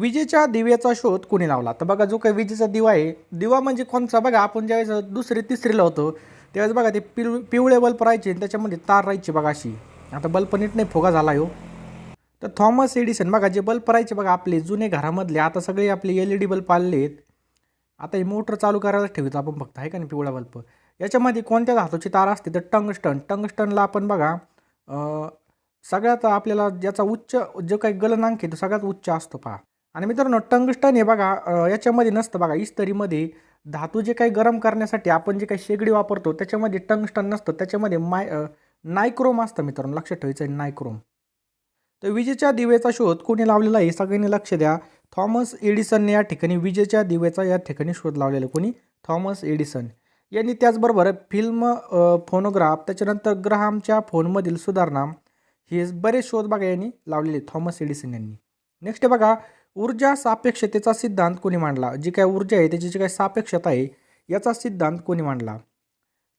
विजेच्या दिव्याचा शोध कोणी लावला? तर बघा जो काही विजेचा दिवा आहे दिवा म्हणजे कोणचा? बघा आपण ज्यावेळेस दुसरी तिसरीला होतो त्यावेळेस बघा ते पिव पिवळे बल्ब राहायचे आणि त्याच्यामध्ये तार राहायची बघा अशी. आता बल्ब नीट नाही फोगा झाला हो. तर थॉमस एडिसन बघा जे बल्ब राहायचे बघा आपले जुने घरामधले आता सगळे आपले एल ई डी बल्ब आलेले आहेत. आता हे मोटर चालू करायला ठेवतो आपण फक्त आहे का नाही पिवळा बल्ब? याच्यामध्ये कोणत्या धातूची तार असते? तर टंगस्टन. टंगस्टनला आपण बघा सगळ्यात आपल्याला ज्याचा उच्च जो काही गलनांक आहे तो सगळ्यात उच्च असतो पहा. आणि मित्रांनो टंगस्टन हे बघा याच्यामध्ये नसतं बघा इस्तरीमध्ये धातू जे काही गरम करण्यासाठी आपण जे काही शेगडी वापरतो त्याच्यामध्ये टंगस्टन नसतं. त्याच्यामध्ये माय नायक्रोम असतं मित्रांनो लक्षात ठेवायचं आहे नायक्रोम. तर विजेच्या दिवेचा शोध कोणी लावलेला आहे? सगळ्यांनी लक्ष द्या. थॉमस एडिसनने या ठिकाणी विजेच्या दिवेचा या ठिकाणी शोध लावलेला आहे. कोणी? Thomas Edison. यांनी त्याचबरोबर फिल्म फोनोग्राफ त्याच्यानंतर ग्रहामच्या फोनमधील सुधारणा हे बरेच शोध बघा यांनी लावलेले थॉमस एडिसन यांनी. नेक्स्ट बघा ऊर्जा सापेक्षतेचा सिद्धांत कोणी मांडला? जी काय ऊर्जा आहे त्याची जी काय सापेक्षता आहे याचा सिद्धांत कोणी मांडला?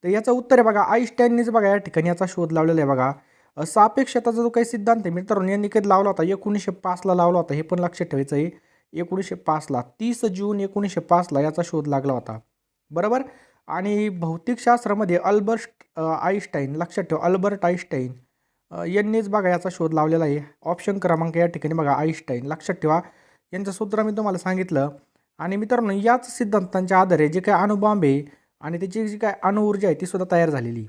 तर याचं उत्तर आहे बघा आईस्टाईननीच बघा या ठिकाणी याचा शोध लावलेला आहे बघा. सापेक्षताचा जो काही सिद्धांत आहे मित्रांनो यांनी कधी लावला होता? एकोणीसशे पाचला लावला होता हे पण लक्षात ठेवायचं आहे. एकोणीसशे पाचला तीस जून एकोणीसशे पाचला याचा शोध लागला होता. बरोबर? आणि भौतिकशास्त्रामध्ये अल्बर्ट आईस्टाईन लक्षात ठेवा अल्बर्ट आईस्टाईन यांनीच बघा याचा शोध लावलेला आहे. ऑप्शन क्रमांक या ठिकाणी बघा आईस्टाईन लक्षात ठेवा. यांचं सूत्र मी तुम्हाला सांगितलं. आणि मित्रांनो याच सिद्धांतांच्या आधारे जे काही अणुबॉम्बे आणि त्याची जी काय अणुऊर्जा आहे ती सुद्धा तयार झालेली.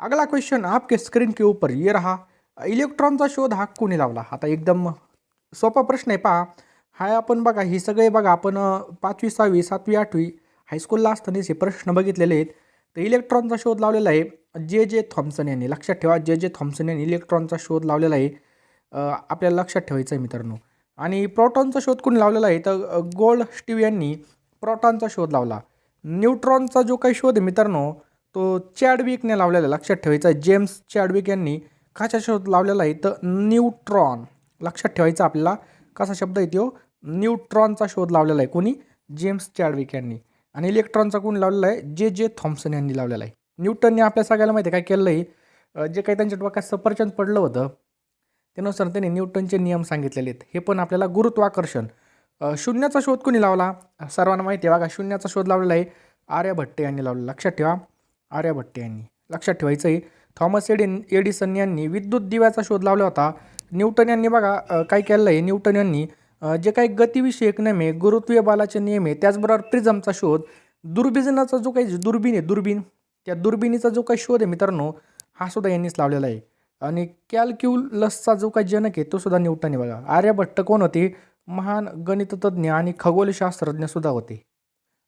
अगला क्वेश्चन आपके स्क्रीन के ऊपर ये रहा. इलेक्ट्रॉनचा शोध हा कोणी लावला? आता एकदम सोपा प्रश्न आहे पहा. हा आपण बघा हे सगळे बघा आपण पाचवी सहावी सातवी आठवी हायस्कूलला असतानाच हे प्रश्न बघितलेले आहेत. तर इलेक्ट्रॉनचा शोध लावलेला आहे जे जे थॉम्सन यांनी लक्षात ठेवा जे जे थॉम्सन यांनी इलेक्ट्रॉनचा शोध लावलेला आहे आपल्याला लक्षात ठेवायचं आहे मित्रांनो. आणि प्रोटॉनचा शोध कोणी लावलेला आहे? तर गोल्ड स्टीव यांनी प्रोटॉनचा शोध लावला. न्यूट्रॉनचा जो काही शोध आहे मित्रांनो तो चॅडविकने लावलेला आहे. लक्षात ठेवायचा आहे. जेम्स चॅडविक यांनी कशा शोध लावलेला आहे? तर न्यूट्रॉन. लक्षात ठेवायचा आपल्याला कसा शब्द आहे तो न्यूट्रॉनचा शोध लावलेला आहे कोणी? जेम्स चॅडविक यांनी. आणि इलेक्ट्रॉनचा कोण लावलेला आहे? जे जे थॉम्सन यांनी लावलेला आहे. न्यूटनने आपल्या सगळ्याला माहिती आहे काय केलं आहे? जे काही त्यांच्या डोक्यात सफरचंद पडलं होतं त्यानुसार त्यांनी न्यूटनचे नियम सांगितलेले आहेत. हे पण आपल्याला गुरुत्वाकर्षण. शून्याचा शोध कोणी लावला? सर्वांना माहिती आहे बघा शून्याचा शोध लावलेला आहे आर्यभट्ट यांनी लावला लक्षात ठेवा आर्यभट्ट यांनी. लक्षात ठेवायचं आहे थॉमस एडिन एडिसन यांनी विद्युत दिव्याचा शोध लावला होता. न्यूटन यांनी बघा काय केलं आहे? न्यूटन यांनी जे काही गतिविषयक नियम आहे गुरुत्वीय बालाचे नियम आहे त्याचबरोबर प्रिझमचा शोध. दुर्बिजनाचा जो काही दुर्बीन आहे दुर्बीण त्या दुर्बिणीचा जो काही शोध आहे मित्रांनो हा सुद्धा यांनीच लावलेला आहे. आणि कॅल्क्युलसचा जो काही जनक आहे तो सुद्धा न्यूटन आहे बघा आर्यभट्ट कोण होते? महान गणिततज्ञ आणि खगोलशास्त्रज्ञ सुद्धा होते.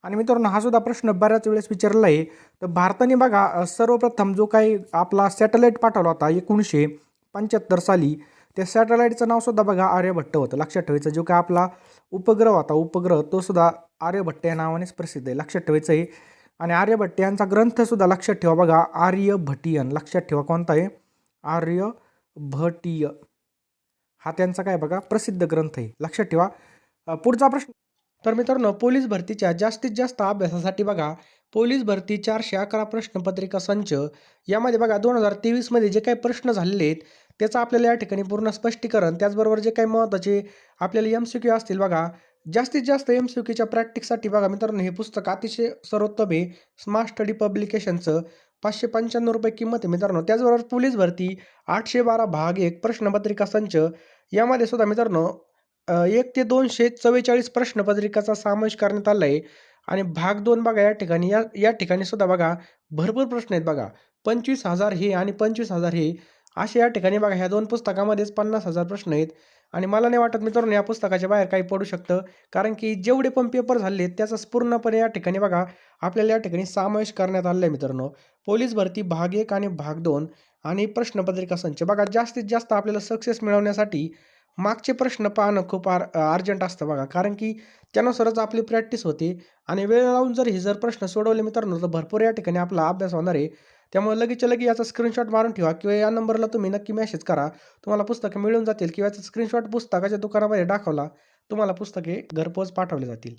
आणि मित्रांनो हा सुद्धा प्रश्न बऱ्याच वेळेस विचारला आहे. तर भारताने बघा सर्वप्रथम जो काही आपला सॅटेलाईट पाठवला होता एकोणीसशे पंच्याहत्तर साली त्या सॅटेलाईटचं नावसुद्धा बघा आर्यभट्ट होतं. लक्षात ठेवायचं जो काय आपला उपग्रह होता उपग्रह तो सुद्धा आर्यभट्ट या नावानेच प्रसिद्ध आहे. लक्षात ठेवायचं आहे. आणि आर्यभट्ट यांचा ग्रंथसुद्धा लक्षात ठेवा बघा आर्यभटीयन. लक्षात ठेवा कोणता आहे? आर्यभटीय हा त्यांचा काय बघा प्रसिद्ध ग्रंथ आहे. लक्षात ठेवा. पुढचा प्रश्न. तर मित्रांनो पोलीस भरतीच्या जास्तीत जास्त अभ्यासासाठी बघा पोलीस भरती चारशे अकरा प्रश्नपत्रिका संच यामध्ये बघा दोन हजार तेवीसमध्ये जे काही प्रश्न झालेले आहेत त्याचं आपल्याला या ठिकाणी पूर्ण स्पष्टीकरण त्याचबरोबर जे काही महत्त्वाचे आपल्याला एम सी क्यू असतील बघा जास्तीत जास्त एम सी क्यूच्या प्रॅक्टिससाठी बघा मित्रांनो हे पुस्तक अतिशय सर्वोत्तम आहे. स्मार्ट स्टडी पब्लिकेशनचं पाचशे पंच्याण्णव रुपये किंमत आहे मित्रांनो. त्याचबरोबर पोलीस भरती आठशे बारा भाग एक प्रश्नपत्रिका संच. यामध्ये सुद्धा मित्रांनो एक ते दोनशे चव्वेचाळीस प्रश्नपत्रिकाचा समावेश करण्यात आला आहे. आणि भाग दोन बघा या ठिकाणी या या ठिकाणी सुद्धा बघा भरपूर प्रश्न आहेत बघा. पंचवीस हजार हे आणि पंचवीस हजार हे असे या ठिकाणी बघा ह्या दोन पुस्तकामध्येच पन्नास हजार प्रश्न आहेत. आणि मला नाही वाटत मित्रांनो या पुस्तकाच्या बाहेर काही पडू शकतं. कारण की जेवढे पण पेपर झाले त्याचाच त्याचा पूर्णपणे या ठिकाणी बघा आपल्याला या ठिकाणी समावेश करण्यात आला आहे मित्रांनो. पोलीस भरती भाग एक आणि भाग दोन आणि प्रश्नपत्रिका संच. बघा जास्तीत जास्त आपल्याला सक्सेस मिळवण्यासाठी मागचे प्रश्न पाहणं खूप आर अर्जंट असतं बघा. कारण की त्यानुसारच आपली प्रॅक्टिस होते. आणि वेळ लावून जर हे जर प्रश्न सोडवले मित्रांनो तर भरपूर या ठिकाणी आपला अभ्यास होणार आहे. त्यामुळे लगेच लगे याचा स्क्रीनशॉट मारून ठेवा किंवा या नंबरला तुम्ही नक्की मेसेज करा. तुम्हाला पुस्तकं मिळून जातील किंवा याचा स्क्रीनशॉट पुस्तकाच्या दुकानामध्ये दाखवला तुम्हाला पुस्तके घरपोच पाठवले जातील.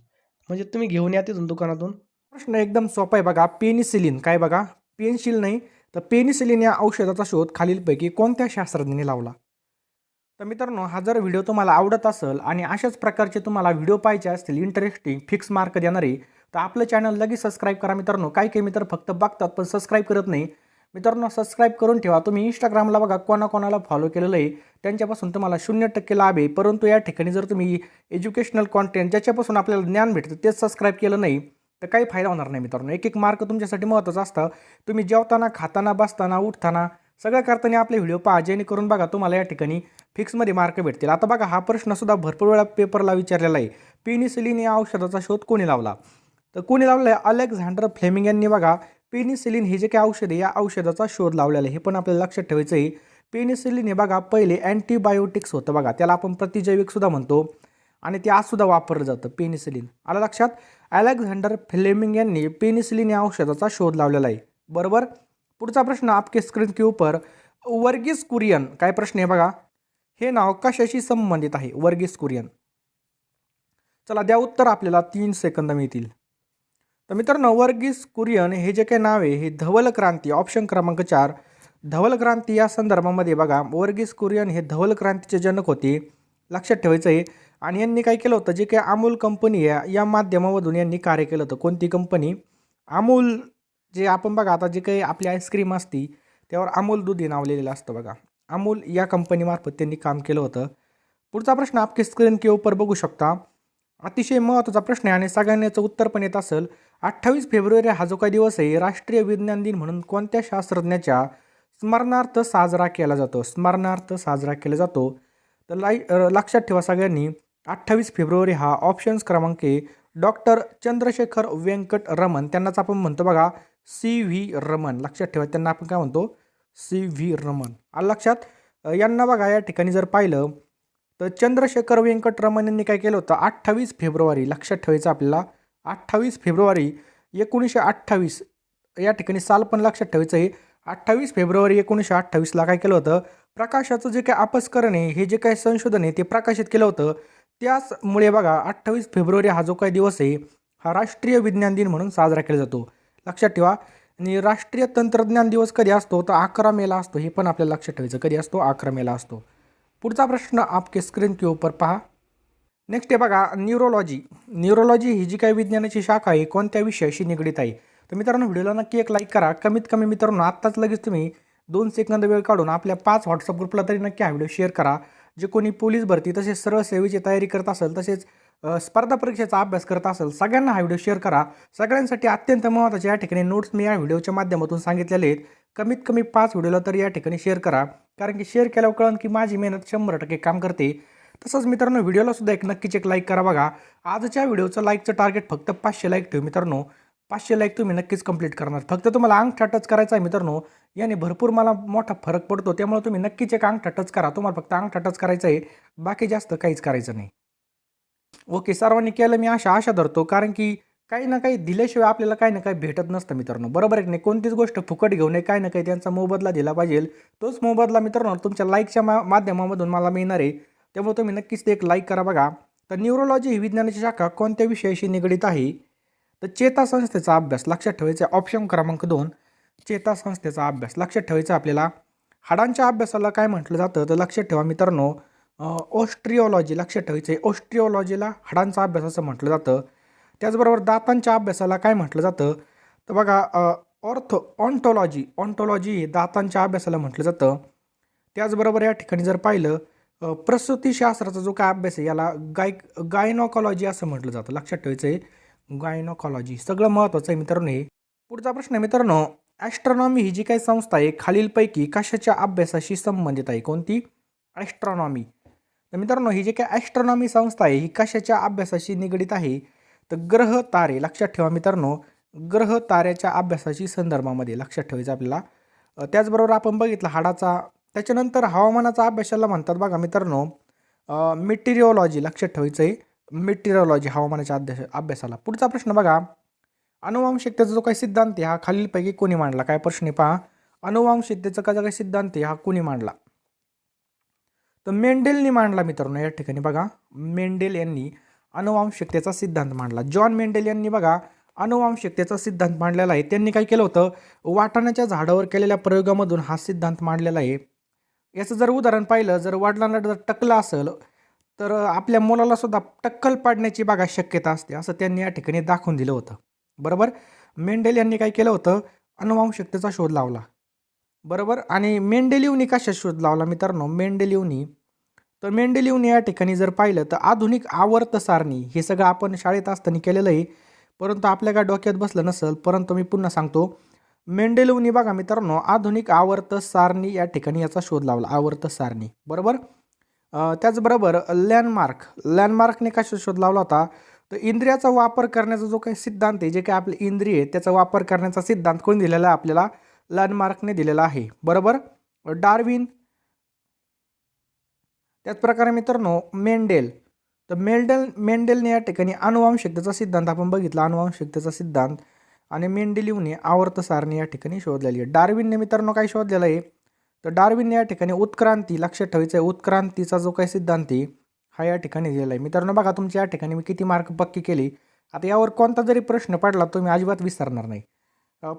म्हणजे तुम्ही घेऊन या तिथून दुकानातून. प्रश्न एकदम सोपा आहे बघा. पेनिसिलिन काय बघा? पेन्सिल नाही तर पेनिसिलिन या औषधाचा शोध खालीलपैकी कोणत्या शास्त्रज्ञाने लावला? तर मित्रांनो हा जर व्हिडिओ तुम्हाला आवडत असेल आणि अशाच प्रकारचे तुम्हाला व्हिडिओ पाहिजे असतील इंटरेस्टिंग फिक्स मार्क देणारे तर आपलं चॅनल लगेच सबस्क्राईब करा मित्रांनो. काही काही मित्र फक्त बघतात पण सबस्क्राईब करत नाही. मित्रांनो सबस्क्राईब करून ठेवा. तुम्ही इंस्टाग्रामला बघा कोणाकोणाला फॉलो केलेलं आहे. त्यांच्यापासून तुम्हाला शून्य टक्के लाभ आहे. परंतु या ठिकाणी जर तुम्ही एज्युकेशनल कॉन्टेंट ज्याच्यापासून आपल्याला ज्ञान भेटतं तेच सबस्क्राईब केलं नाही तर काही फायदा होणार नाही मित्रांनो. एक एक मार्क तुमच्यासाठी महत्त्वाचं असतं. तुम्ही जेवताना खाताना बसताना उठताना सगळं करताना आपले व्हिडिओ पहा. जेणेकरून बघा तुम्हाला या ठिकाणी फिक्समध्ये मार्क भेटतील. आता बघा हा प्रश्नसुद्धा भरपूर वेळा पेपरला विचारलेला आहे. पेनिसिलिन या औषधाचा शोध कोणी लावला? तर कोणी लावलं आहे अलेक्झांडर फ्लेमिंग यांनी बघा पेनिसिलिन हे जे काही औषध आहे या औषधाचा शोध लावलेला आहे. हे पण आपल्याला लक्षात ठेवायचं आहे पेनिसिलिन हे बघा पहिले अँटीबायोटिक्स होतं बघा. त्याला आपण प्रतिजैविकसुद्धा म्हणतो. आणि ते आजसुद्धा वापरलं जातं पेनिसिलिन. आलं लक्षात? अलेक्झांडर फ्लेमिंग यांनी पेनिसिलिन या औषधाचा शोध लावलेला आहे. बरोबर? पुढचा प्रश्न आपके स्क्रीन के ऊपर. वर्गीस कुरियन काय प्रश्न आहे बघा? हे नाव कशाशी संबंधित आहे? वर्गीस कुरियन. चला द्या उत्तर आपल्याला तीन सेकंद मिळतील. तर मित्रांनो वर्गीस कुरियन हे जे काही नाव आहे हे धवल क्रांती ऑप्शन क्रमांक चार. धवल क्रांती या संदर्भामध्ये बघा वर्गीस कुरियन हे धवल क्रांतीचे जनक होते लक्षात ठेवायचं आहे. आणि यांनी काय केलं होतं जे काही अमूल कंपनी आहे या माध्यमामधून यांनी कार्य केलं होतं. कोणती कंपनी? अमूल जे आपण बघा आता जे काही आपली आईस्क्रीम असती त्यावर अमूल दूध हे नावलेलं असतं बघा. अमूल या कंपनीमार्फत त्यांनी काम केलं होतं. पुढचा प्रश्न आपकी स्क्रीन के ऊपर बघू शकता. अतिशय महत्त्वाचा प्रश्न आहे आणि सगळ्यांना याचं उत्तर पण येत असेल. अठ्ठावीस फेब्रुवारी हा जो काही दिवस आहे राष्ट्रीय विज्ञान दिन म्हणून कोणत्या शास्त्रज्ञाच्या स्मरणार्थ साजरा केला जातो? स्मरणार्थ साजरा केला जातो. तर लाई लक्षात ठेवा सगळ्यांनी अठ्ठावीस फेब्रुवारी हा ऑप्शन्स क्रमांक आहे. डॉक्टर चंद्रशेखर व्यंकट रमन त्यांनाच आपण म्हणतो बघा सी व्ही रमन लक्षात ठेवा त्यांना आपण काय म्हणतो? सी व्ही रमन आलं लक्षात यांना बघा या ठिकाणी जर पाहिलं तर चंद्रशेखर व्यंकट रमन यांनी काय केलं होतं? अठ्ठावीस फेब्रुवारी लक्षात ठेवायचं आपल्याला अठ्ठावीस फेब्रुवारी एकोणीसशे अठ्ठावीस. या ठिकाणी साल पण लक्षात ठेवायचं आहे. अठ्ठावीस फेब्रुवारी एकोणीसशे अठ्ठावीसला काय केलं होतं? प्रकाशाचं जे काही अपस्करण आहे हे जे काही संशोधन आहे ते प्रकाशित केलं होतं. त्याचमुळे बघा अठ्ठावीस फेब्रुवारी हा जो काही दिवस आहे हा राष्ट्रीय विज्ञान दिन म्हणून साजरा केला जातो. लक्षात ठेवा आणि राष्ट्रीय तंत्रज्ञान दिवस कधी असतो? तर अकरा मेला असतो. हे पण आपल्याला लक्षात ठेवायचं कधी असतो? अकरा मेला असतो. पुढचा प्रश्न आपके स्क्रीन के ऊपर पहा. नेक्स्ट आहे बघा न्यूरोलॉजी न्यूरोलॉजी ही जी काही विज्ञानाची शाखा आहे कोणत्या विषयाशी निगडीत आहे? तर मित्रांनो व्हिडिओला नक्की एक लाईक करा. कमीत कमी मित्रांनो आत्ताच लगेच तुम्ही दोन सेकंद वेळ काढून आपल्या पाच व्हॉट्सअप ग्रुपला तरी नक्की हा व्हिडिओ शेअर करा. जे कोणी पोलीस भरती तसेच सरळ सेवेची तयारी करत असेल तसेच स्पर्धा परीक्षेचा अभ्यास करत असेल सगळ्यांना हा व्हिडिओ शेअर करा. सगळ्यांसाठी अत्यंत महत्त्वाचे या ठिकाणी नोट्स मी या व्हिडिओच्या माध्यमातून सांगितलेले आहेत. कमीत कमी पाच व्हिडिओला तरी या ठिकाणी शेअर करा. कारण की शेअर केल्यावर कळण की माझी मेहनत शंभर टक्के काम करते. तसंच मित्रांनो व्हिडिओला सुद्धा एक नक्कीच एक लाईक करा बघा. आजच्या व्हिडिओचं लाईकचं टार्गेट फक्त पाचशे लाईक ठेव मित्रांनो. पाचशे लाईक तुम्ही नक्कीच कंप्लीट करणार. फक्त तुम्हाला अंगठा टच करायचा आहे मित्रांनो याने भरपूर मला मोठा फरक पडतो. त्यामुळे तुम्ही नक्कीच एक अंगठा टच करा. तुम्हाला फक्त अंगठा टच करायचं आहे. बाकी जास्त काहीच करायचं नाही. ओके सर्वांनी केलं मी आशा आशा धरतो. कारण की काही ना काही दिल्याशिवाय आपल्याला काही ना काही भेटत नसतं मित्रांनो. बरोबर आहे नाही? कोणतीच गोष्ट फुकट घेऊ नये. काही ना काही त्यांचा मोबदला दिला पाहिजे. तोच मोबदला मित्रांनो तुमच्या लाईकच्या मा माध्यमामधून मला मिळणार आहे. त्यामुळे तुम्ही नक्कीच ते एक लाईक करा बघा. तर न्यूरोलॉजी ही विज्ञानाची शाखा कोणत्या विषयाशी निगडीत आहे? तर चेता संस्थेचा अभ्यास लक्षात ठेवायचा ऑप्शन क्रमांक दोन. चेता संस्थेचा अभ्यास लक्षात ठेवायचा आपल्याला. हाडांच्या अभ्यासाला काय म्हटलं जातं? तर लक्षात ठेवा मित्रांनो ऑस्ट्रिओलॉजी लक्षात ठेवायचं आहे. ऑस्ट्रिओलॉजीला हाडांचा अभ्यास असं म्हटलं जातं. त्याचबरोबर दातांच्या अभ्यासाला काय म्हटलं जातं? तर बघा ऑर्थो ऑन्टोलॉजी ऑन्टोलॉजी हे दातांच्या अभ्यासाला म्हटलं जातं. त्याचबरोबर या ठिकाणी जर पाहिलं प्रसूतीशास्त्राचा जो काय अभ्यास आहे याला गाय गायनॉकॉलॉजी असं म्हटलं जातं. लक्षात ठेवायचं आहे गायनॉकॉलॉजी सगळं महत्त्वाचं आहे मित्रांनो हे. पुढचा प्रश्न आहे मित्रांनो ॲस्ट्रॉनॉमी ही जी काही संस्था आहे खालीलपैकी कशाच्या अभ्यासाशी संबंधित आहे? कोणती? ॲस्ट्रॉनॉमी तर मित्रांनो ही जी काही ॲस्ट्रॉनॉमी संस्था आहे ही कशाच्या अभ्यासाशी निगडीत आहे? तर ग्रह तारे. लक्षात ठेवा मित्रांनो ग्रह ताऱ्याच्या अभ्यासाशी संदर्भामध्ये लक्षात ठेवायचं आपल्याला. त्याचबरोबर आपण बघितलं हाडाचा त्याच्यानंतर हवामानाचा अभ्यासाला म्हणतात बघा मित्रांनो मेटेरिओलॉजी लक्षात ठेवायचं आहे मेटेरिओलॉजी हवामानाच्या अभ्यास अभ्यासाला. पुढचा प्रश्न बघा. अनुवांशिकतेचा जो काही सिद्धांत आहे हा खालीलपैकी कोणी मांडला? काय प्रश्न आहे पहा. अनुवांशिकतेचा का जो काही सिद्धांत आहे हा कोणी मांडला? तर मेंडेलनी मांडला मित्रांनो या ठिकाणी बघा. मेंडेल यांनी अनुवांशिकतेचा सिद्धांत मांडला. जॉन मेंडेल यांनी बघा अनुवांशिकतेचा सिद्धांत मांडलेला आहे. त्यांनी काय केलं होतं? वाटाण्याच्या झाडावर केलेल्या प्रयोगामधून हा सिद्धांत मांडलेला आहे. याचं जर उदाहरण पाहिलं जर वडिलांना जर टकलं असेल तर आपल्या मुलाला सुद्धा टक्कल पाडण्याची बघा शक्यता असते असं त्यांनी या ठिकाणी दाखवून दिलं होतं. बरोबर? मेंडेल यांनी काय केलं होतं? अनुवांशिकतेचा शोध लावला. बरोबर? आणि मेंडेलिवनी कशा शोध लावला मित्रांनो? मेंडेलिवनी तर मेंडेलिवनी या ठिकाणी जर पाहिलं तर आधुनिक आवर्त सारणी हे सगळं आपण शाळेत असताना केलेलं आहे. परंतु आपल्या काय डोक्यात बसलं नसेल परंतु मी पुन्हा सांगतो मेंडेलिवनी बघा मित्रांनो आधुनिक आवर्त सारणी या ठिकाणी याचा शोध लावला. आवर्त सारणी बरोबर? त्याचबरोबर लँडमार्क लँडमार्कने कशा शोध लावला होता? तर इंद्रियाचा वापर करण्याचा जो काही सिद्धांत आहे जे काही आपले इंद्रिय आहे त्याचा वापर करण्याचा सिद्धांत कोण दिलेला आहे? आपल्याला लँडमार्कने दिलेला आहे बरोबर? डार्विन त्याचप्रकारे मित्रांनो मेंडेल. तर मेंडेल मेंडेलने या ठिकाणी अनुवांशिकतेचा सिद्धांत आपण बघितला. अनुवांशिकतेचा सिद्धांत आणि मेंडेलिवने आवर्त सारणी या ठिकाणी शोधलेली आहे. डार्विनने मित्रांनो काय शोधलेलं आहे? तर डार्विनने या ठिकाणी उत्क्रांती लक्षात ठेवायचं आहे उत्क्रांतीचा जो काही सिद्धांत आहे हा या ठिकाणी दिलेला आहे. मित्रांनो बघा तुमच्या या ठिकाणी मी किती मार्क पक्की केली? आता यावर कोणता जरी प्रश्न पडला तो मी अजिबात विसरणार नाही.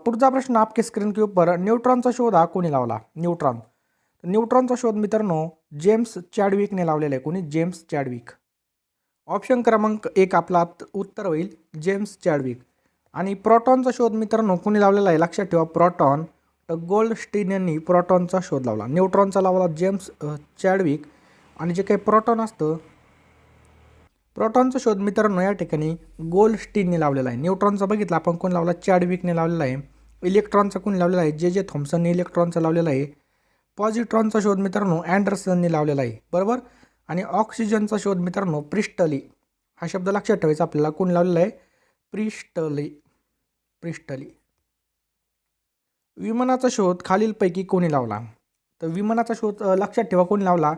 पुढचा प्रश्न आपके स्क्रीन के ऊपर न्यूट्रॉनचा शोध हा कोणी लावला? न्यूट्रॉन. न्यूट्रॉनचा शोध मित्रांनो जेम्स चॅडविकने लावलेला आहे. कोणी? James Chadwick. ऑप्शन क्रमांक एक आपला उत्तर होईल जेम्स चॅडविक. आणि प्रोटॉनचा शोध मित्रांनो कोणी लावलेला आहे? लक्षात ठेवा प्रोटॉन तर गोल्ड स्टीन यांनी प्रोटॉनचा शोध लावला. न्यूट्रॉनचा लावला जेम्स चॅडविक. आणि जे काही प्रोटॉन असतं प्रोटॉनचा शोध मित्रांनो या ठिकाणी गोल्ड स्टीनने लावलेला आहे. न्यूट्रॉनचा बघितला आपण कोण लावला? चॅडविकने लावलेला आहे. इलेक्ट्रॉनचा कोण लावलेला आहे? जे जे थॉम्सनने इलेक्ट्रॉनचा लावलेला आहे. पॉझिट्रॉनचा शोध मित्रांनो अँडरसनने लावलेला आहे. बरोबर? आणि ऑक्सिजनचा शोध मित्रांनो प्रिस्टली. हा शब्द लक्षात ठेवायचा आपल्याला कोण लावलेला आहे? प्रिस्टली. प्रिस्टली विमानाचा शोध खालीलपैकी कोणी लावला? तर विमानाचा शोध लक्षात ठेवा कोणी लावला?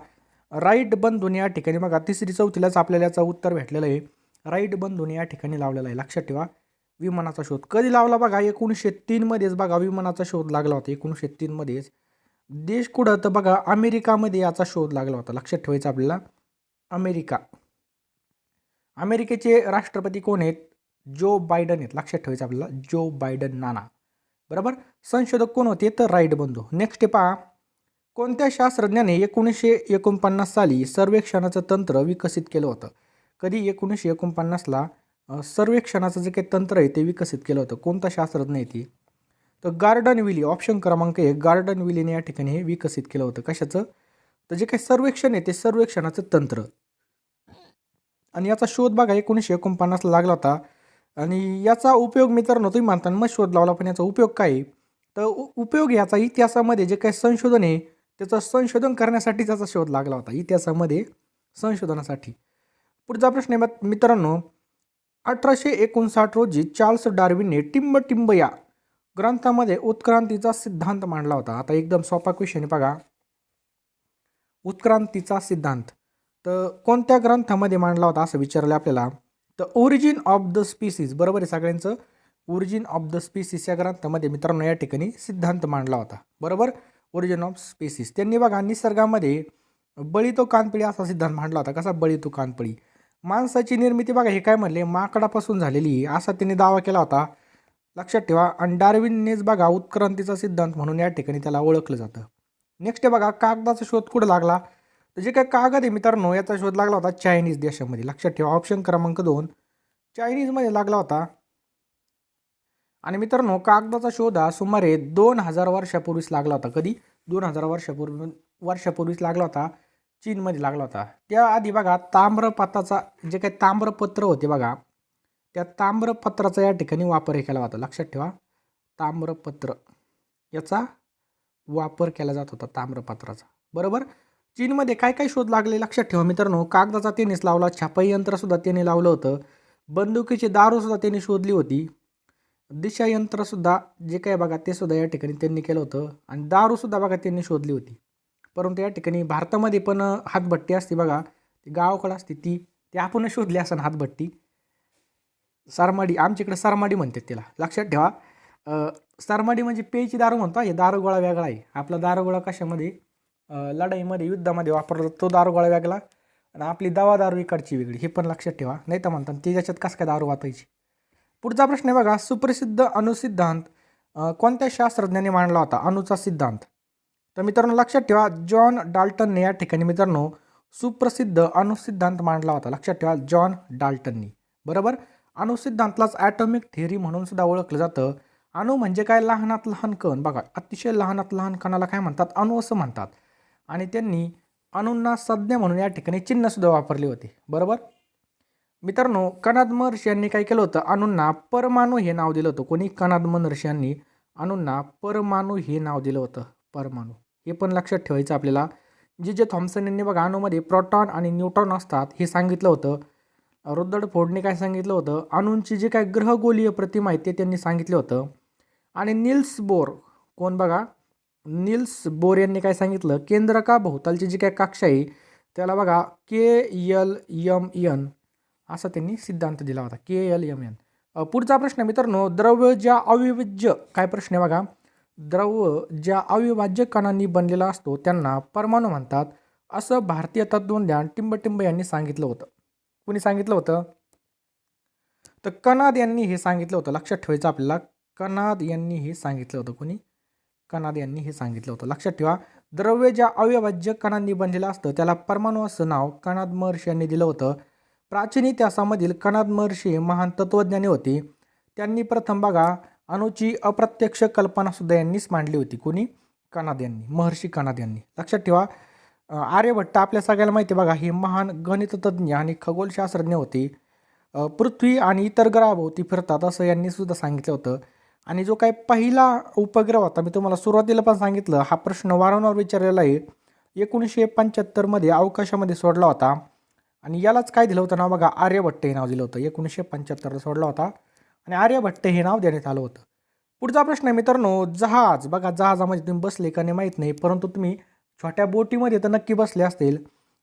राईट बंधून या ठिकाणी बघा तिसरी चौथीलाच आपल्याला याचं उत्तर भेटलेलं आहे. राईट बंधून या ठिकाणी लावलेला आहे. लक्षात ठेवा विमानाचा शोध कधी लावला बघा? एकोणीसशे तीनमध्येच बघा विमानाचा शोध लागला होता. एकोणीसशे तीनमध्येच देश कुठं? तर बघा अमेरिकामध्ये याचा शोध लागला होता. लक्षात ठेवायचं आपल्याला. अमेरिका. अमेरिकेचे राष्ट्रपती कोण आहेत? जो बायडन आहेत लक्षात ठेवायचं आपल्याला जो बायडन नाना. बरोबर? संशोधक कोण होते? तर राईट बंधू. नेक्स्ट पहा. कोणत्या शास्त्रज्ञाने एकोणीसशे एकोणपन्नास साली सर्वेक्षणाचं तंत्र विकसित केलं होतं? कधी एकोणीसशे एकोणपन्नासला सर्वेक्षणाचं जे काही तंत्र आहे ते विकसित केलं होतं? कोणता शास्त्रज्ञ आहे ती? तर गार्डन विली ऑप्शन क्रमांक एक गार्डन विलीने या ठिकाणी हे विकसित केलं होतं. कशाचं? तर जे काही सर्वेक्षण आहे ते सर्वेक्षणाचं तंत्र. आणि याचा शोध बघा एकोणीसशे एकोणपन्नासला लागला होता. आणि याचा उपयोग मित्रांनो तुम्ही म्हणता मग शोध लावला पण याचा उपयोग काय? तर उ- उपयोग याचा इतिहासामध्ये जे काही संशोधन आहे त्याचं संशोधन करण्यासाठी त्याचा शोध लागला होता इतिहासामध्ये संशोधनासाठी. पुढचा प्रश्न आहे मित्रांनो अठराशे एकोणसाठ रोजी चार्ल्स डार्विनने टिंब टिंब या ग्रंथामध्ये उत्क्रांतीचा सिद्धांत मांडला होता. आता एकदम सोपा क्वेश्चन आहे बघा. उत्क्रांतीचा सिद्धांत. तर कोणत्या ग्रंथामध्ये मांडला होता असं विचारलं आपल्याला? तर ओरिजिन ऑफ द स्पीसीज बरोबर आहे सगळ्यांचं? ओरिजिन ऑफ द स्पीसीस या ग्रंथामध्ये मित्रांनो या ठिकाणी सिद्धांत मांडला होता. बरोबर? ओरिजिन ऑफ स्पीसीस त्यांनी बघा निसर्गामध्ये बळी तो कानपळी असा सिद्धांत मांडला होता. कसा बळी तो कानपळी माणसाची निर्मिती बघा हे काय म्हणले? माकडापासून झालेली असा त्यांनी दावा केला होता. लक्षात ठेवा आणि डार्विननेच बघा उत्क्रांतीचा सिद्धांत म्हणून या ठिकाणी त्याला ओळखलं जातं. नेक्स्ट बघा कागदाचा शोध कुठं लागला? तर जे काय कागद आहे मित्रांनो याचा शोध लागला होता चायनीज देशामध्ये. लक्षात ठेवा ऑप्शन क्रमांक दोन. चायनीजमध्ये लागला होता. आणि मित्रांनो कागदाचा शोध हा सुमारे दोन हजार वर्षापूर्वीच लागला होता. कधी? दोन हजार वर्षापूर्वी वर्षापूर्वीच लागला होता. चीनमध्ये लागला होता. त्याआधी बघा ताम्रपत्राचा जे काही ताम्रपत्र होते बघा त्या ताम्रपत्राचा या ठिकाणी वापर हे केला होता लक्षात ठेवा ताम्रपत्र याचा वापर केला जात होता ताम्रपत्राचा. बरोबर? चीनमध्ये काय काय शोध लागले लक्षात ठेवा मित्रांनो. कागदाचा त्यांनीच लावला छापाई यंत्रसुद्धा त्यांनी लावलं होतं. बंदुकीची दारूसुद्धा त्यांनी शोधली होती. दिशा यंत्रसुद्धा जे काय बघा ते सुद्धा या ठिकाणी त्यांनी केलं होतं. आणि दारूसुद्धा बघा त्यांनी शोधली होती. परंतु या ठिकाणी भारतामध्ये पण हातभट्टी असते बघा. ती गावाकडं असते ती ती आपण शोधली असं हातभट्टी. सरमाडी आमच्याकडे सरमाडी म्हणतात त्याला लक्षात ठेवा. सरमाडी म्हणजे पेयची दारू म्हणतो हे. दारूगोळा वेगळा आहे. आपला दारूगोळा कशामध्ये? लढाईमध्ये युद्धामध्ये वापरला तो दारूगोळा वेगळा आणि आपली दवा दारू इकडची वेगळी हे पण लक्षात ठेवा. नाही तर म्हणतात ते त्याच्यात कसं काय दारू वाचायची? पुढचा प्रश्न आहे बघा सुप्रसिद्ध अणुसिद्धांत कोणत्या शास्त्रज्ञाने मांडला होता? अणुचा सिद्धांत. तर मित्रांनो लक्षात ठेवा जॉन डाल्टनने या ठिकाणी मित्रांनो सुप्रसिद्ध अणुसिद्धांत मांडला होता. लक्षात ठेवा जॉन डाल्टननी. बरोबर? अणुसिद्धांतलाच ॲटॉमिक थेअरी म्हणून सुद्धा ओळखलं जातं. अणु म्हणजे काय? लहानात लहान कण. बघा अतिशय लहानात लहान कणाला काय म्हणतात? अणु असं म्हणतात. आणि त्यांनी अणूंना संज्ञा म्हणून या ठिकाणी चिन्हसुद्धा वापरले होते. बरोबर? मित्रांनो कनाद महर्षी यांनी काय केलं होतं? अणूंना परमाणू हे नाव दिलं होतं. कोणी? कणाद महर्षी यांनी अणूंना परमाणू हे नाव दिलं होतं. परमाणू. हे पण लक्षात ठेवायचं आपल्याला. जे जे थॉम्सन यांनी बघा अणूमध्ये प्रोटॉन आणि न्यूट्रॉन असतात हे सांगितलं होतं. रुद्दड फोडने काय सांगितलं होतं? अणूंची जे काय ग्रहगोलीय प्रतिमा आहे ते त्यांनी सांगितलं होतं. आणि निल्स बोर कोण बघा? निल्स बोर यांनी काय सांगितलं? केंद्रकाभोवतालची जी काय कक्षा आहे त्याला बघा के यल यम यन असा त्यांनी सिद्धांत दिला होता के एल यम एन. पुढचा प्रश्न मित्रांनो द्रव्य ज्या अविभाज्य काय प्रश्न आहे बघा? द्रव्य ज्या अविभाज्य कणांनी बनलेला असतो त्यांना परमाणू म्हणतात. असं भारतीय तत्वज्ञान टिंबटिंब यांनी सांगितलं होतं. कुणी सांगितलं होतं? तर कनाद यांनी हे सांगितलं होतं. लक्षात ठेवायचं आपल्याला कनाद यांनी हे सांगितलं होतं. कोणी? कनाद यांनी हे सांगितलं होतं. लक्षात ठेवा द्रव्य ज्या अविभाज्य कणांनी बनलेलं असतं त्याला परमाणू असं नाव कणाद महर्षी यांनी दिलं होतं. प्राचीन इतिहासामधील कणाद महर्षी महान तत्त्वज्ञानी होती. त्यांनी प्रथम बघा अणुची अप्रत्यक्ष कल्पनासुद्धा यांनीच मांडली होती. कोणी? कनाद यांनी महर्षी कनाद यांनी. लक्षात ठेवा आर्यभट्ट आपल्या सगळ्याला माहिती आहे बघा हे महान गणिततज्ञ आणि खगोलशास्त्रज्ञ होते. पृथ्वी आणि इतर ग्रहाभोवती फिरतात असं यांनी सुद्धा सांगितलं होतं. आणि जो काही पहिला उपग्रह होता मी तुम्हाला सुरुवातीला पण सांगितलं हा प्रश्न वारंवार विचारलेला आहे. एकोणीसशे पंच्याहत्तरमध्ये अवकाशामध्ये सोडला होता. आणि यालाच काय दिलं होतं नाव बघा आर्यभट्ट हे नाव दिलं होतं. एकोणीसशे पंच्याहत्तरला सोडला होता. आणि आर्यभट्ट हे नाव देण्यात आलं होतं. पुढचा प्रश्न आहे मित्रांनो जहाज. बघा जहाजामध्ये तुम्ही बसले का नाही माहीत नाही परंतु तुम्ही छोट्या बोटीमध्ये तर नक्की बसले असतील.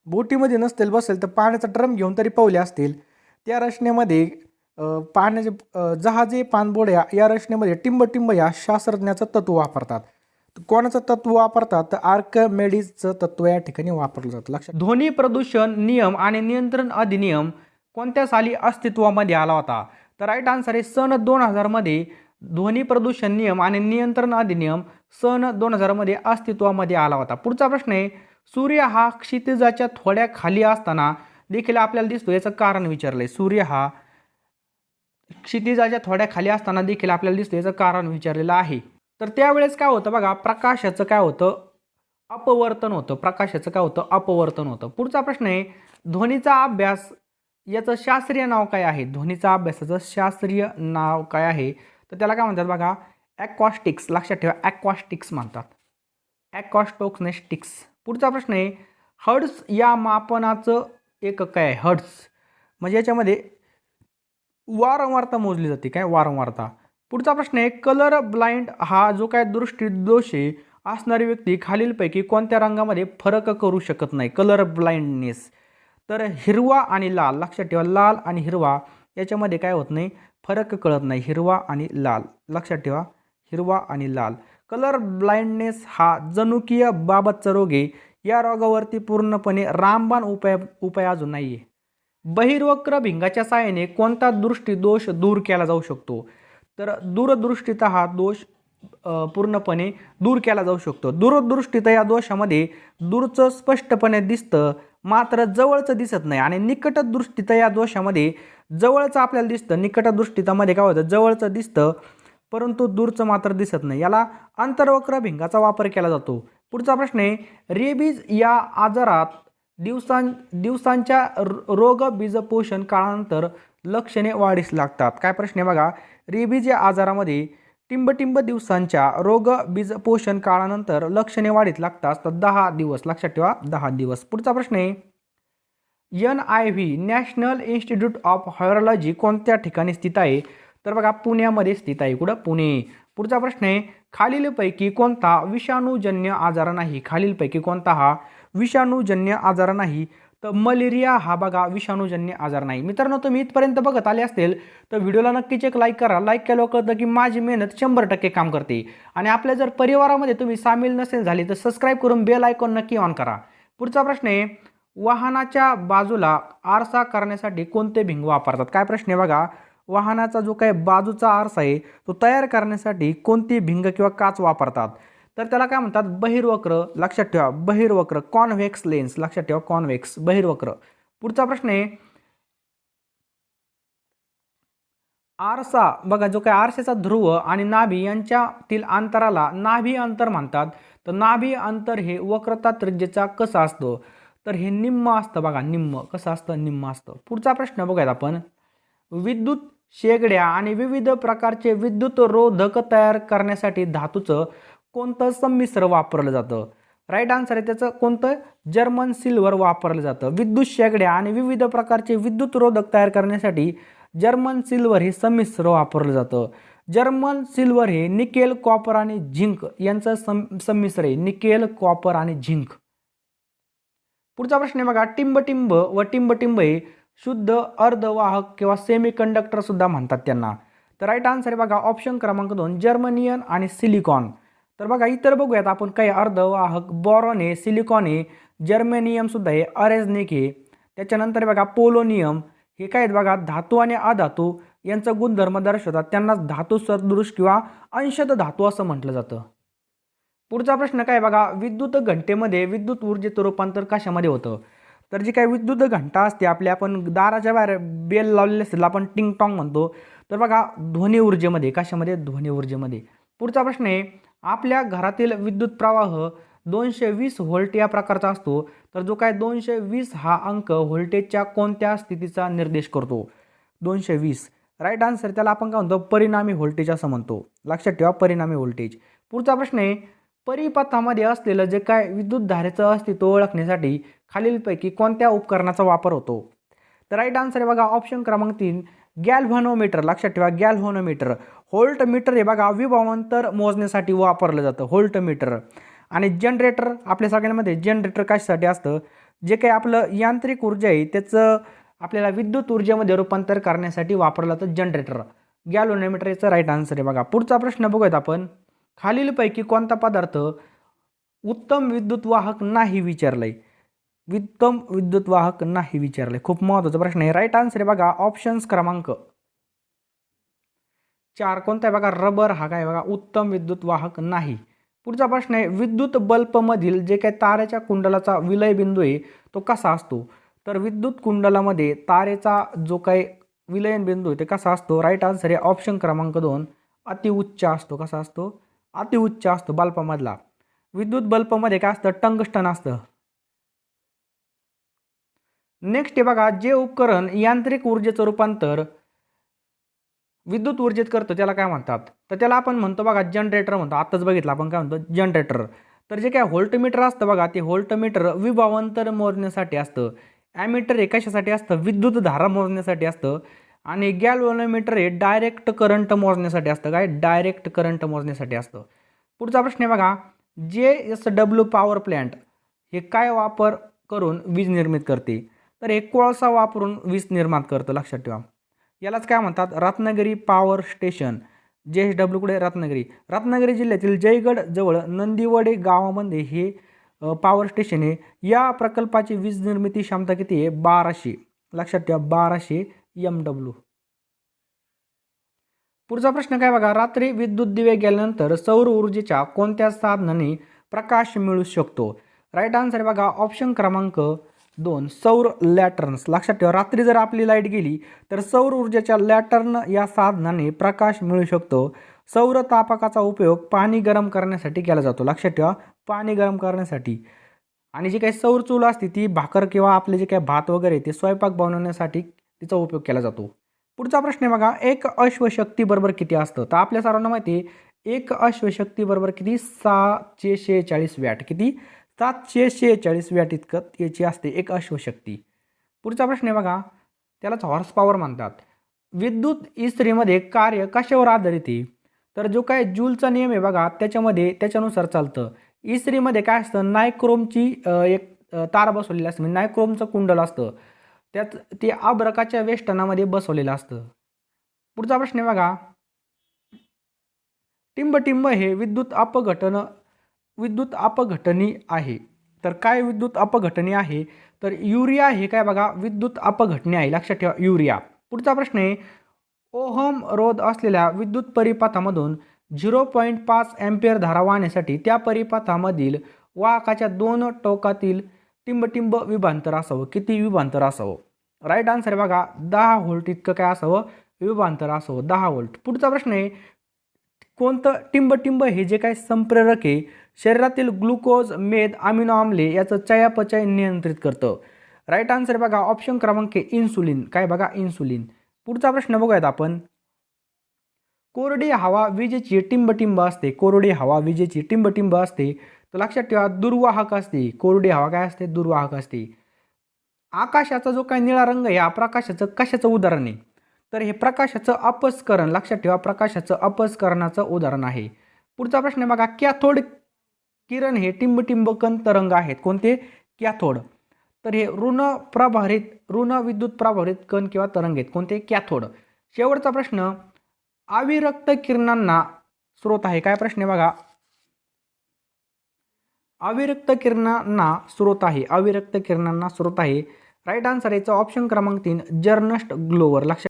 बोटीमध्ये नसतील बसेल तर पाण्याचा ड्रम घेऊन तरी पवले असतील. त्या रचनेमध्ये पाण्याचे जहाजे पाणबोड्या या रचनेमध्ये टिंब या शास्त्रज्ञाचं तत्व वापरतात. कोणाचं तत्व वापरतात? तर आर्कमेडीजचं तत्व या ठिकाणी वापरलं जातं. लक्षात ध्वनी प्रदूषण नियम आणि नियंत्रण अधिनियम कोणत्या साली अस्तित्वामध्ये आला होता? तर राईट आन्सर आहे सन दोन हजारमध्ये ध्वनी प्रदूषण नियम आणि नियंत्रण अधिनियम सन दोन हजारमध्ये अस्तित्वामध्ये आला होता. पुढचा प्रश्न आहे सूर्य हा क्षितिजाच्या थोड्या खाली असताना देखील आपल्याला दिसतो याचं कारण विचारलं आहे सूर्य हा क्षितिजाच्या थोड्या खाली असताना देखील आपल्याला दिसतं याचं कारण विचारलेलं आहे. तर त्यावेळेस काय होतं बघा प्रकाशाचं काय होतं? अपवर्तन होतं. प्रकाशाचं काय होतं? अपवर्तन होतं. पुढचा प्रश्न आहे ध्वनीचा अभ्यास याचं शास्त्रीय नाव काय आहे? ध्वनीचा अभ्यासाचं शास्त्रीय नाव काय आहे? तर त्याला काय म्हणतात बघा ॲक्वॉस्टिक्स लक्षात ठेवा ॲक्वॉस्टिक्स म्हणतात. ॲक्वॉस्टोक्नेस्टिक्स पुढचा प्रश्न आहे हर्ड्स या मापनाचं एकक काय आहे? हर्ड्स म्हणजे याच्यामध्ये वारंवारता मोजली जाते. काय वारंवारता? पुढचा प्रश्न आहे कलर ब्लाइंड हा जो काय दृष्टी दोषे असणारी व्यक्ती खालीलपैकी कोणत्या रंगामध्ये फरक करू शकत नाही? कलर ब्लाइंडनेस तर हिरवा आणि लाल लक्षात ठेवा लाल आणि हिरवा याच्यामध्ये काय होत नाही? फरक कळत नाही. हिरवा आणि लाल. लक्षात ठेवा हिरवा आणि लाल. कलर ब्लाइंडनेस हा जनुकीय बाबतचा रोग आहे. या रोगावरती पूर्णपणे रामबाण उपाय उपाय अजून नाही आहे बहिर्वक्र भिंगाच्या साहाय्याने कोणता दृष्टीदोष दूर केला जाऊ शकतो? तर दूरदृष्टीचा हा दोष पूर्णपणे दूर केला जाऊ शकतो. दूरदृष्टीत या दोषामध्ये दूरचं स्पष्टपणे दिसतं मात्र जवळचं दिसत नाही आणि निकटदृष्टीत या दोषामध्ये जवळचं आपल्याला दिसतं. निकटदृष्टीतामध्ये काय होतं? जवळचं दिसतं परंतु दूरचं मात्र दिसत नाही. याला अंतर्वक्र भिंगाचा वापर केला जातो. पुढचा प्रश्न आहे रेबीज या आजारात दिवसां दिवसांच्या रो- रोग बीजपोषण काळानंतर लक्षणे वाढीस लागतात. काय प्रश्न आहे बघा? रेबीज या आजारामध्ये टिंबटिंब दिवसांच्या रोग बीजपोषण काळानंतर लक्षणे वाढीत लागतात. तर दहा दिवस लक्षात ठेवा दहा दिवस. पुढचा प्रश्न आहे. N I V national institute of virology कोणत्या ठिकाणी स्थित आहे? तर बघा पुण्यामध्ये स्थित आहे. कुठं? पुणे. पुढचा प्रश्न आहे. खालीलपैकी कोणता विषाणूजन्य आजार नाही? खालीलपैकी कोणता हा? विषाणूजन्य आजार नाही तर मलेरिया हा बघा विषाणूजन्य आजार नाही. मित्रांनो तुम्ही इथपर्यंत बघत आले असतील तर व्हिडिओला नक्कीच एक लाईक करा. लाईक केलं कळतं की माझी मेहनत शंभर टक्के काम करते. आणि आपल्या जर परिवारामध्ये तुम्ही सामील नसेल झाले तर सबस्क्राईब करून बेल आयकॉन नक्की ऑन करा. पुढचा प्रश्न आहे वाहनाच्या बाजूला आरसा करण्यासाठी कोणते भिंग वापरतात? काय प्रश्न आहे बघा. वाहनाचा जो काही बाजूचा आरसा आहे तो तयार करण्यासाठी कोणती भिंग किंवा काच वापरतात? तर त्याला काय म्हणतात? बहिर्वक्र. लक्षात ठेवा. बहिर्वक्र. Convex lens. लक्षात ठेवा. कॉन्व्हेक्स. बहिर्वक्र. पुढचा प्रश्न आहे. आरसा. बघा जो काय आरसेचा ध्रुव आणि नाभी यांच्यातील अंतराला नाभी अंतर म्हणतात. तर नाभी अंतर हे वक्रता त्रिज्येचा कसा असतो? तर हे निम्म असतं बघा. निम्म. कसं असतं? निम्म असतं. पुढचा प्रश्न बघायचा आपण. विद्युत शेगड्या आणि विविध प्रकारचे विद्युत रोधक तयार करण्यासाठी धातूचं कोणतं संमिश्र वापरलं जातं? राईट आन्सर आहे त्याचं कोणतं? जर्मन सिल्वर वापरलं जातं. विद्युत शेगड्या आणि विविध प्रकारचे विद्युत रोधक तयार करण्यासाठी जर्मन सिल्वर हे संमिश्र वापरलं जातं. जर्मन सिल्वर हे निकेल कॉपर आणि झिंक यांचं सम संमिश्र आहे. निकेल कॉपर आणि झिंक. पुढचा प्रश्न आहे बघा. टिंबटिंब व टिंबटिंब हे शुद्ध अर्धवाहक किंवा सेमी कंडक्टर सुद्धा म्हणतात त्यांना. तर राईट आन्सर आहे बघा. ऑप्शन क्रमांक दोन. जर्मनियन आणि सिलिकॉन तर बघा इतर बघूयात आपण काही अर्धवाहक बॉरॉन आहे सिलिकॉन आहे जर्मेनियमसुद्धा आहे अरेझनिक आहे त्याच्यानंतर बघा पोलोनियम हे काय आहेत बघा धातू आणि अधातू यांचा गुणधर्म दर्शवतात. त्यांना धातू सदृश किंवा अंशत धातू असं म्हटलं जातं. पुढचा प्रश्न काय बघा विद्युत घंटेमध्ये विद्युत ऊर्जेचं रूपांतर कशामध्ये होतं? तर जी काही विद्युत घंटा असते आपल्या आपण दाराच्या बाहेर बेल लावलेली असेल आपण टिंग टॉंग म्हणतो. तर बघा ध्वनी ऊर्जेमध्ये कशामध्ये? ध्वनी ऊर्जेमध्ये. पुढचा प्रश्न आहे आपल्या घरातील विद्युत प्रवाह दोनशे वीस व्होल्ट या प्रकारचा असतो. तर जो काय दोनशे वीस हा अंक व्होल्टेजच्या कोणत्या स्थितीचा निर्देश करतो? दोनशे वीस राईट आन्सर त्याला आपण काय म्हणतो? परिणामी व्होल्टेज असं म्हणतो. लक्षात ठेवा परिणामी व्होल्टेज. पुढचा प्रश्न आहे परिपथामध्ये असलेलं जे काय विद्युत धारेचं अस्तित्व ओळखण्यासाठी खालीलपैकी कोणत्या उपकरणाचा वापर होतो? तर राईट आन्सर आहे बघा ऑप्शन क्रमांक तीन. गॅल्व्हॅनोमीटर लक्षात ठेवा गॅल्व्हॅनोमीटर. होल्ट मीटर हे बघा विभावांतर मोजण्यासाठी वापरलं जातं होल्ट मीटर आणि जनरेटर आपल्या सगळ्यांमध्ये जनरेटर कशासाठी असतं? जे काही आपलं यांत्रिक ऊर्जा आहे त्याचं आपल्याला विद्युत ऊर्जेमध्ये रूपांतर करण्यासाठी वापरलं जातं जनरेटर. गॅल्व्हॅनोमीटर याचं राईट आन्सर आहे बघा. पुढचा प्रश्न बघूयात आपण. खालीलपैकी कोणता पदार्थ उत्तम विद्युत वाहक नाही विचारलंय? उत्तम विद्युतवाहक नाही विचारले. खूप महत्त्वाचा प्रश्न आहे. राईट आन्सर आहे बघा ऑप्शन्स क्रमांक. चार कोणता आहे बघा? रबर हा काय बघा? उत्तम विद्युत वाहक नाही. पुढचा प्रश्न आहे विद्युत बल्बमधील जे काही ताऱ्याच्या कुंडलाचा विलय बिंदू आहे तो कसा असतो? तर विद्युत कुंडलामध्ये तारेचा जो काही विलयन बिंदू आहे ते कसा असतो? राईट आन्सर आहे ऑप्शन क्रमांक दोन अतिउच्च असतो. कसा असतो? अतिउच्च असतो बल्पामधला विद्युत बल्बमध्ये काय असतं? टंगस्टन असतं. नेक्स्ट हे बघा जे उपकरण यांत्रिक ऊर्जेचं रूपांतर विद्युत ऊर्जेत करतं त्याला काय म्हणतात? तर त्याला आपण म्हणतो बघा जनरेटर म्हणतो. आत्ताच बघितलं आपण काय म्हणतो? जनरेटर तर जे काय होल्टमीटर असतं बघा ते होल्टमीटर विभावांतर मोजण्यासाठी असतं. ॲमीटर हे कशासाठी असतं? विद्युत धारा मोजण्यासाठी असतं. आणि गॅल्व्हॅनोमीटर हे डायरेक्ट करंट मोजण्यासाठी असतं काय? डायरेक्ट करंट मोजण्यासाठी असतं. पुढचा प्रश्न आहे बघा जे एस डब्ल्यू पॉवर प्लॅन्ट हे काय वापर करून वीज निर्मित करते? तर हे कोळसा वापरून वीज निर्माण करतं लक्षात ठेवा. यालाच काय म्हणतात? Ratnagiri power station J S W कुठे? रत्नागिरी. रत्नागिरी जिल्ह्यातील जयगड जवळ नंदिवडे गावामध्ये हे पॉवर स्टेशन आहे. या प्रकल्पाची वीज निर्मिती क्षमता किती आहे? बाराशे. लक्षात ठेवा बाराशे एम डब्ल्यू पुढचा प्रश्न काय बघा? रात्री विद्युत दिवे गेल्यानंतर सौर ऊर्जेच्या कोणत्या साधनाने प्रकाश मिळू शकतो? राईट आन्सर बघा ऑप्शन क्रमांक दोन सौर लॅटर्न्स. लक्षात ठेवा रात्री जर आपली लाइट गेली तर सौर ऊर्जेच्या लॅटर्न या साधनाने प्रकाश मिळू शकतो. सौर तापकाचा उपयोग पाणी गरम करण्यासाठी केला जातो. लक्षात ठेवा पाणी गरम करण्यासाठी. आणि जी काही सौर चूल असते ती भाकर किंवा आपले जे काही भात वगैरे ते स्वयंपाक बनवण्यासाठी तिचा उपयोग केला जातो. पुढचा प्रश्न आहे बघा एक अश्वशक्ती बरोबर किती असतं? तर आपल्या सर्वांना माहिती आहे एक अश्वशक्ती बरोबर किती? सहाशे शेहेचाळीस वॅट. किती? सातशे शेहेचाळीस वॅट इतकं याची असते एक अश्वशक्ती. पुढचा प्रश्न आहे बघा त्यालाच हॉर्स पॉवर म्हणतात. विद्युत इस्त्रीमध्ये कार्य कशावर आधारित आहे? तर जो काय जूलचा नियम आहे बघा त्याच्यामध्ये त्याच्यानुसार चालतं. इस्त्रीमध्ये काय असतं नायक्रोमची एक तार बसवलेली असते म्हणजे नायक्रोमचं कुंडल असतं. त्यात ते आब्रकाच्या वेष्टनामध्ये बसवलेलं असतं. पुढचा प्रश्न आहे बघा टिंबटिंब हे विद्युत अपघटन विद्युत अपघटनी आहे. तर काय विद्युत अपघटनी आहे? तर युरिया हे काय बघा विद्युत अपघटनी आहे. लक्षात ठेवा युरिया. पुढचा प्रश्न आहे ओहम रोध असलेल्या विद्युत परिपथामधून झिरो पॉईंट पाच अँपियर धारा वाहण्यासाठी त्या परिपथामधील वाहकाच्या दोन टोकातील टिंबटिंब विभांतर असावं. किती विभांतर असावं? राईट आन्सर आहे बघा दहा व्होल्ट इतकं काय असावं? विभांतर असावं दहा व्होल्ट. पुढचा प्रश्न आहे कोणतं टिंबटिंब हे जे काय संप्रेरक आहे शरीरातील ग्लुकोज मेद अमिनो आम्ले याचं चयापचय नियंत्रित करतं. राईट आन्सर बघा ऑप्शन क्रमांक इन्सुलिन काय बघा इन्सुलिन पुढचा प्रश्न बघूयात आपण. कोरडी हवा विजेची टिंबटिंब असते. कोरडी हवा विजेची टिंबटिंब असते. तर लक्षात ठेवा दुर्वाहक असते. कोरडी हवा काय असते? दुर्वाहक असते. आकाशाचा जो काही निळा रंग आहे हा प्रकाशाचं कशाचं उदाहरण आहे? तर हे प्रकाशाचं अपस्करण लक्षात ठेवा प्रकाशाचं अपस्करणाचं उदाहरण आहे. पुढचा प्रश्न बघा कॅथोड किरण हे टिंबटिंबकन तरंग आहेत. कोणते? कॅथोड. तर हे ऋण प्रभारित ऋण विद्युत प्रभारित कण किंवा तरंग आहेत. कोणते? कॅथोड. शेवटचा प्रश्न अविरक्त किरणांना स्रोत आहे. काय प्रश्न आहे बघा? अविरक्त किरणांना स्रोत आहे. अविरक्त किरणांना स्रोत आहे. राईट आन्सर याचा ऑप्शन क्रमांक तीन जर्नस्ट ग्लोवर. लक्षात